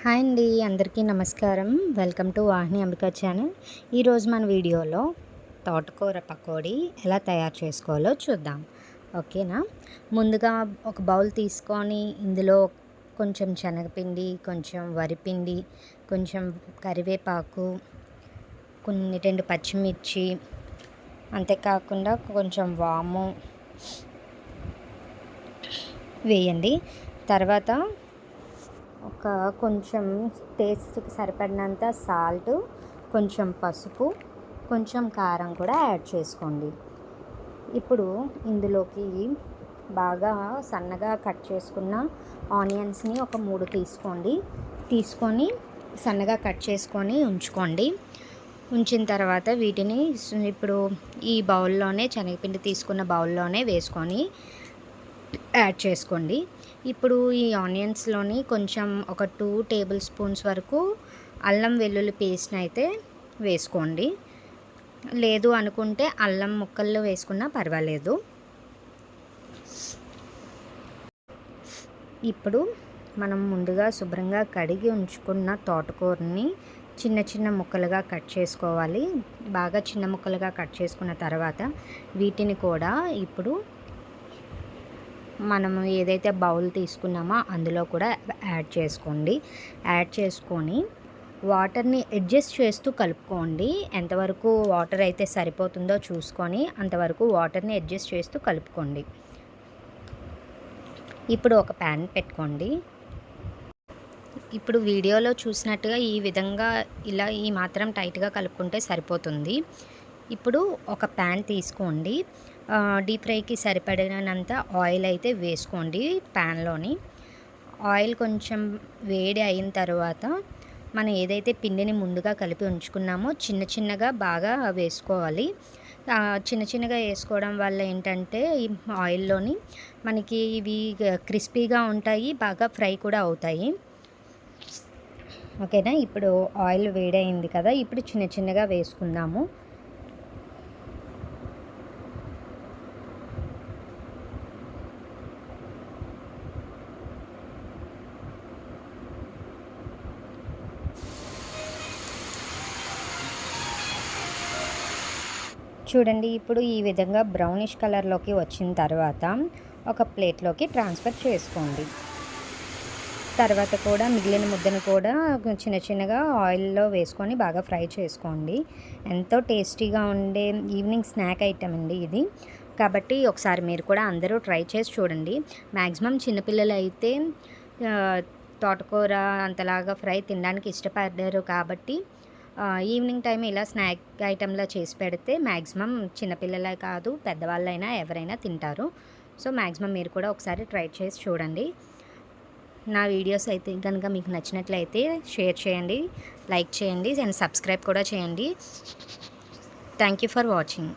Hi అండి అందరికీ నమస్కారం. Welcome to Vahini Ambika channel. ఈరోజు మన వీడియోలో తోటకూర పకోడీ ఎలా తయారు చేసుకోవాలో చూద్దాం. ఓకేనా? ముందుగా ఒక బౌల్ తీసుకొని ఇందులో కొంచెం శనగపిండి కొంచెం వరిపిండి కొంచెం కరివేపాకు కొన్ని రెండు పచ్చిమిర్చి అంతేకాకుండా కొంచెం వాము వేయండి. తర్వాత ఒక కొంచెం టేస్ట్కి సరిపడినంత సాల్ట్ కొంచెం పసుపు కొంచెం కారం కూడా యాడ్ చేసుకోండి. ఇప్పుడు ఇందులోకి బాగా సన్నగా కట్ చేసుకున్న ఆనియన్స్ని ఒక మూడు తీసుకోండి. తీసుకొని సన్నగా కట్ చేసుకొని ఉంచుకోండి. ఉంచిన తర్వాత వీటిని ఇప్పుడు ఈ బౌల్లోనే శనగపిండి తీసుకున్న బౌల్లోనే వేసుకొని యాడ్ చేసుకోండి. ఇప్పుడు ఈ ఆనియన్స్లోని కొంచెం ఒక టూ టేబుల్ స్పూన్స్ వరకు అల్లం వెల్లుల్లి పేస్ట్ని అయితే వేసుకోండి. లేదు అనుకుంటే అల్లం ముక్కల్లో వేసుకున్నా పర్వాలేదు. ఇప్పుడు మనం ముందుగా శుభ్రంగా కడిగి ఉంచుకున్న తోటకూరని చిన్న చిన్న ముక్కలుగా కట్ చేసుకోవాలి. బాగా చిన్న ముక్కలుగా కట్ చేసుకున్న తర్వాత వీటిని కూడా ఇప్పుడు మనము ఏదైతే బౌల్ తీసుకున్నామో అందులో కూడా యాడ్ చేసుకోండి. యాడ్ చేసుకొని వాటర్ని అడ్జస్ట్ చేస్తూ కలుపుకోండి. ఎంతవరకు వాటర్ అయితే సరిపోతుందో చూసుకొని అంతవరకు వాటర్ని అడ్జస్ట్ చేస్తూ కలుపుకోండి. ఇప్పుడు ఒక ప్యాన్ పెట్టుకోండి. ఇప్పుడు వీడియోలో చూసినట్టుగా ఈ విధంగా ఇలా ఈ మాత్రం టైట్గా కలుపుకుంటే సరిపోతుంది. ఇప్పుడు ఒక ప్యాన్ తీసుకోండి. డీప్ ఫ్రైకి సరిపడినంత ఆయిల్ అయితే వేసుకోండి ప్యాన్లోని. ఆయిల్ కొంచెం వేడి అయిన తర్వాత మనం ఏదైతే పిండిని ముందుగా కలిపి ఉంచుకున్నామో చిన్న చిన్నగా బాగా వేసుకోవాలి. చిన్న చిన్నగా వేసుకోవడం వల్ల ఏంటంటే ఈ ఆయిల్లోని మనకి ఇవి క్రిస్పీగా ఉంటాయి బాగా ఫ్రై కూడా అవుతాయి. ఓకేనా? ఇప్పుడు ఆయిల్ వేడైంది కదా ఇప్పుడు చిన్న చిన్నగా వేసుకుందాము. చూడండి ఇప్పుడు ఈ విధంగా బ్రౌనిష్ కలర్లోకి వచ్చిన తర్వాత ఒక ప్లేట్లోకి ట్రాన్స్ఫర్ చేసుకోండి. తర్వాత కూడా మిగిలిన ముద్దను కూడా చిన్న చిన్నగా ఆయిల్లో వేసుకొని బాగా ఫ్రై చేసుకోండి. ఎంతో టేస్టీగా ఉండే ఈవినింగ్ స్నాక్ ఐటమ్ అండి ఇది. కాబట్టి ఒకసారి మీరు కూడా అందరూ ట్రై చేసి చూడండి. మ్యాక్సిమం చిన్నపిల్లలు అయితే తోటకూర అంతలాగా ఫ్రై తినడానికి ఇష్టపడ్డారు కాబట్టి ఈవినింగ్ టైం ఇలా స్నాక్ ఐటెంలా చేసి పెడితే మ్యాక్సిమం చిన్నపిల్లలే కాదు పెద్దవాళ్ళైనా ఎవరైనా తింటారు. సో మ్యాక్సిమం మీరు కూడా ఒకసారి ట్రై చేసి చూడండి. నా వీడియోస్ అయితే కనుక మీకు నచ్చినట్లయితే షేర్ చేయండి లైక్ చేయండి అండ్ సబ్స్క్రైబ్ కూడా చేయండి. Thank you for watching.